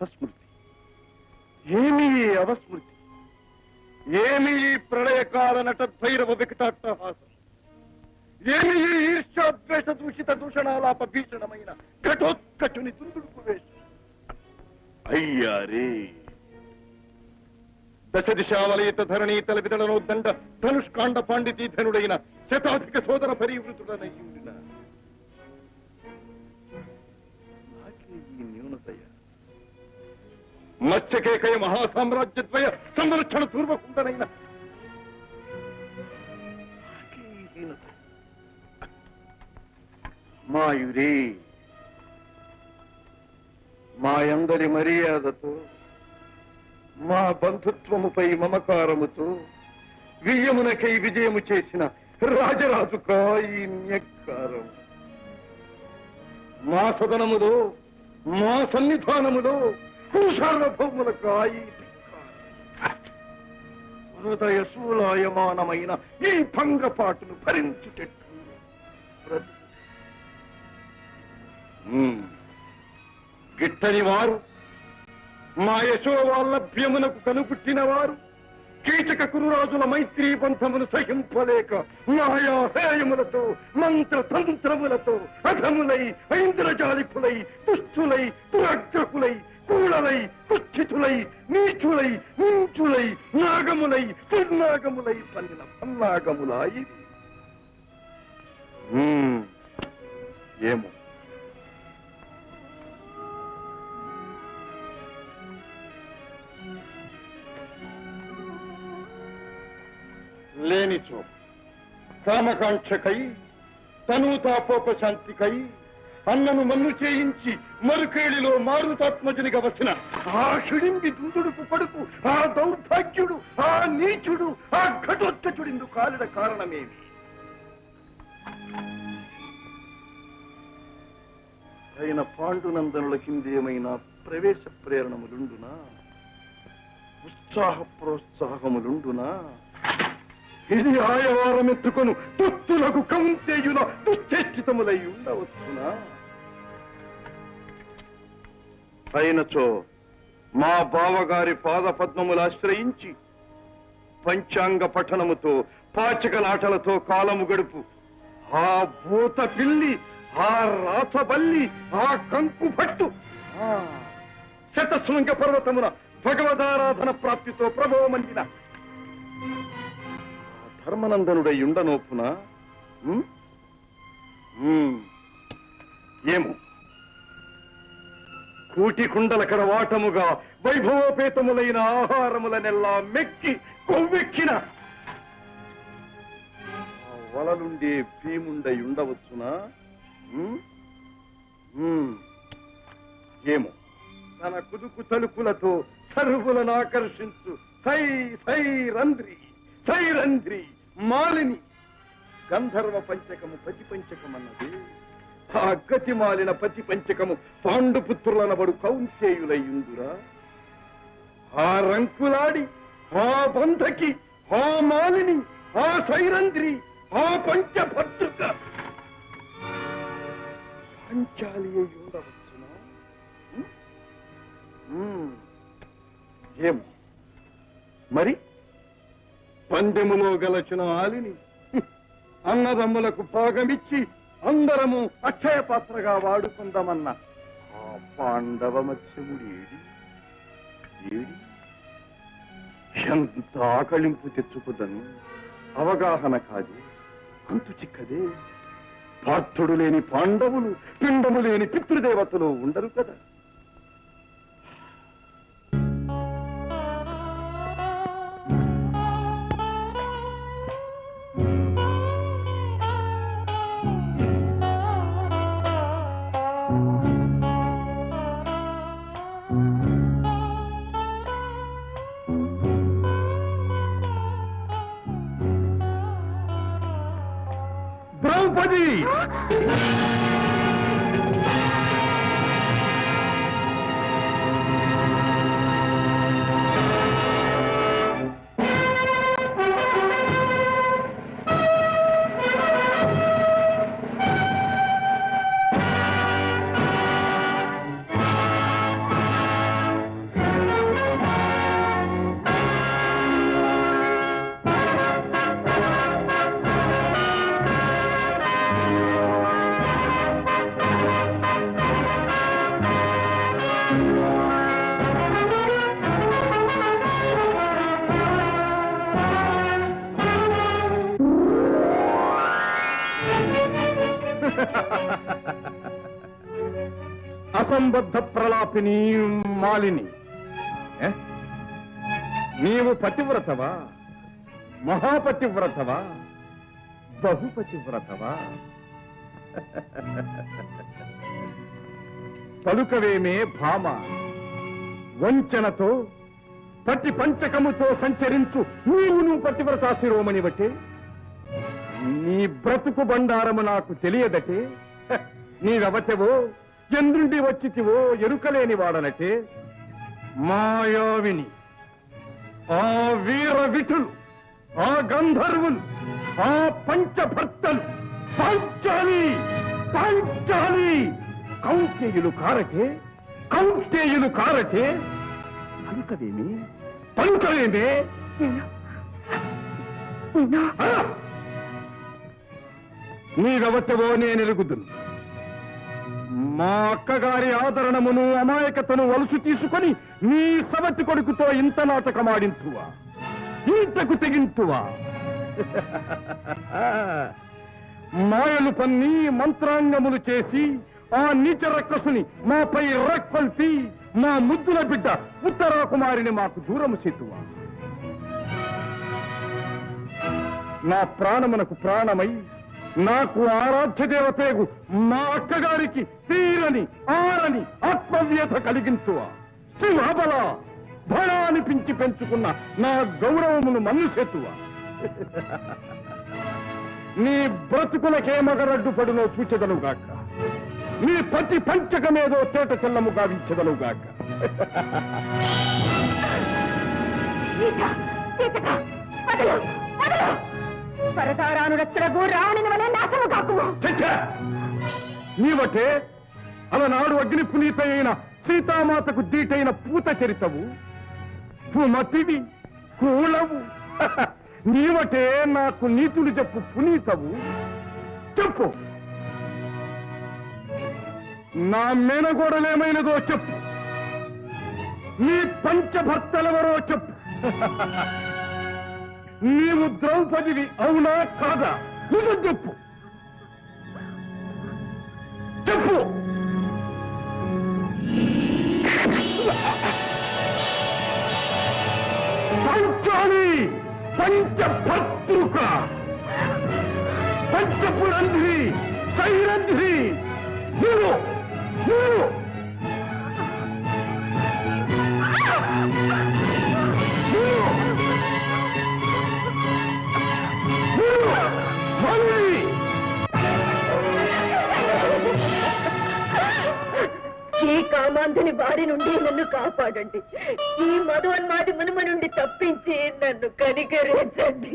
గతస్మృతి ఏమి అవస్మృతి? ఏమి ప్రళయకాల నట భైరవ వికటాట్టహాసం ఏమి ఈ ఈర్ష్యాద్వేష దూషిత దూషణాలాప భీషణమైన ఘటోత్కటుని దుందుడుకు వేషం? అయ్యారే దశ దిశావలయిత ధరణీతల విదళనోద్దండ ధనుష్కాండ పాండితీ ధనుడైన శతాధిక సోదర పరివృతుడనయ్యుడు మత్స్యకేకయ ಮಹಾಸಾಮ್ರಾಜ್ಯದ್ವಯ ಸಂರಕ್ಷಣ పూర్వకుండనైన మాయురి. ఈ మా అందరి మర్యాదతో మా బంధుత్వముపై మమకారముతో వియ్యమునకై విజయము చేసిన రాజరాజు కాయి మా సదనములో మా సన్నిధానములో సార్వభౌముల కాయి హృదయ శూలాయమానమైన ఈ భంగపాటును భరించుటెట్టు. గిట్టని వారు మా యశోవాల్లభ్యమునకు కనుపుట్టిన వారు కీచక కురురాజుల మైత్రీ పంథమును సహింపలేక మాయా హేయములతో మంత్ర తంత్రములతో అధములై ఐంద్రజాలిపులై దుష్టులై దురగ్రహులై కూడలై పుచ్చితులై నీచులై నించులై నాగములై దుర్నాగములై పల్లిన పన్నాగములాయి ఏమో. లేనిచో కామకాంక్షకై తనూతాపోపశాంతికై అన్నను మన్ను చేయించి మరుకేళిలో మారుతాత్మజనిగా వచ్చిన ఆ షుడింగి దుందుడుపు పడుకు ఆ దౌర్భాగ్యుడు ఆ నీచుడు ఆ ఘటోత్కచుడిందు కాలిన కారణమేమి అయిన పాండునందనుల కిందేమైనా ప్రవేశ ప్రేరణములుండునా? ఉత్సాహ ప్రోత్సాహములుండునా? ఇది ఆయవారం ఎత్తుకొను దుస్తులకు కౌంతేయుల దుశ్చేష్టితములై ఉండవచ్చునా? అయినచో మా బావగారి పాదపద్మములు ఆశ్రయించి పంచాంగ పఠనముతో పాచకలాటలతో కాలము గడుపు. ఆ భూత పిల్లి ఆ రాసబల్లి ఆ కంకు పట్టు. శతశృంగ పర్వతమున భగవదారాధన ప్రాప్తితో ప్రభోమందిన ధర్మనందనుడై ఉండనోపున ఉమ్? ఏమో. కూటికుండల కడవాటముగా వైభవోపేతములైన ఆహారములనెల్లా మెక్కి కొవ్వెక్కిన. వలలుండే భీముండై ఉండవచ్చునా? ఉమ్? ఏమో. తన కుదుకు తలుపులతో సరువులను ఆకర్షించు. సై సై రంధ్రి సై రంధ్రి మాలిని. గంధర్వ పంచకము పతి పంచకమన్నది. ఆ గతిమాలిన పతి పంచకము పాండుపుత్రులనబడు కౌంతేయులయ్యుందురా. ఆ రంకులాడి ఆ బంధకి ఆ మాలిని ఆ సైరంధ్రి ఆ పంచభద్రుక. పంచాలి ఉండవచ్చునా ఏం మరి? పందెములో గలచిన ఆలిని అన్నదమ్ములకు భాగమిచ్చి అందరము అక్షయ పాత్రగా వాడుకుందామన్న. ఆ పాండవ మత్స్యముడు ఏడి? ఏడి? ఎంత ఆకళింపు తెచ్చుకుదను అవగాహన కాదు. అంతు చిక్కదే. పార్థుడు లేని పాండవులు పిండము లేని పితృదేవతలు ఉండరు కదా. তুমি అసంబద్ధ ప్రలాపిని మాలిని నీవు పతివ్రతవా? మహాపతివ్రతవా? బహుపతివ్రతవా? పలుకవేమే భామ వంచనతో పతి పంచకముతో సంచరించు. నీవు నువ్వు పతివ్రత శిరోమణి బట్టి నీ బ్రతుకు బండారము నాకు తెలియదటే. నీవెవతెవో చంద్రుండి వచ్చితివో ఎరుకలేని వాడనటే మాయావిని. ఆ వీర విఠులు ఆ గంధర్వులు ఆ పంచభర్తలు పాంచాలి పాంచాలి. కౌంటేయులు కారటే కౌంటేయులు కారటే. పలుకవేమి పలుకవేమే! నీవెవతవో నేను ఎరుగుదును మా అక్కగారి ఆదరణమును అమాయకతను వలుసు తీసుకొని నీ సవతి కొడుకుతో ఇంత నాటకమాడింతువా? ఇంతకు తెగింతువా మాయలు పన్ని మంత్రాంగములు చేసి ఆ నీచ రక్కసుని మాపై రక్కొల్పి మా ముద్దుల బిడ్డ ఉత్తరాకుమారిని మాకు దూరము చేతువా? నా ప్రాణమునకు ప్రాణమై నాకు ఆరాధ్య దేవతేగు మా అక్కగారికి తీరని ఆరని ఆత్మవ్యత కలిగించువా. సింహబల బల పించి పెంచుకున్న నా గౌరవమును మన్నుసెత్తువా నీ బ్రతుకులకే మగరడ్డు పడునో చూచెదనుగాక. నీ పతి పంచకమేదో తోట చెల్లము గావించెదనుగాక. సీత సీతగా వదలు వదలు. రచ్చరగు రావణిని వలె నాశము కాకుము. నీవటే అలనాడు అగ్ని పునీత అయిన సీతామాతకు దీటైన పూత చరితవు. పుమతివి కూలవు. నీవటే నాకు నీతులు చెప్పు పునీతవు. చెప్పు. నా మేనగోడలేమైనదో చెప్పు. నీ పంచభర్తలెవరో చెప్పు. నీవు ద్రౌపదివి అవునా కాదా? నిజం చెప్పు. చెప్పు. పంచాలి. పంచభర్తృక. పంచపురంధ్రి సైరంధ్రి. నీవు నీవు నీవు కామాంధుని బారి నుండి నన్ను కాపాడండి. ఈ మధువన్మాది మునుమ నుండి తప్పించి నన్ను కనికరించండి.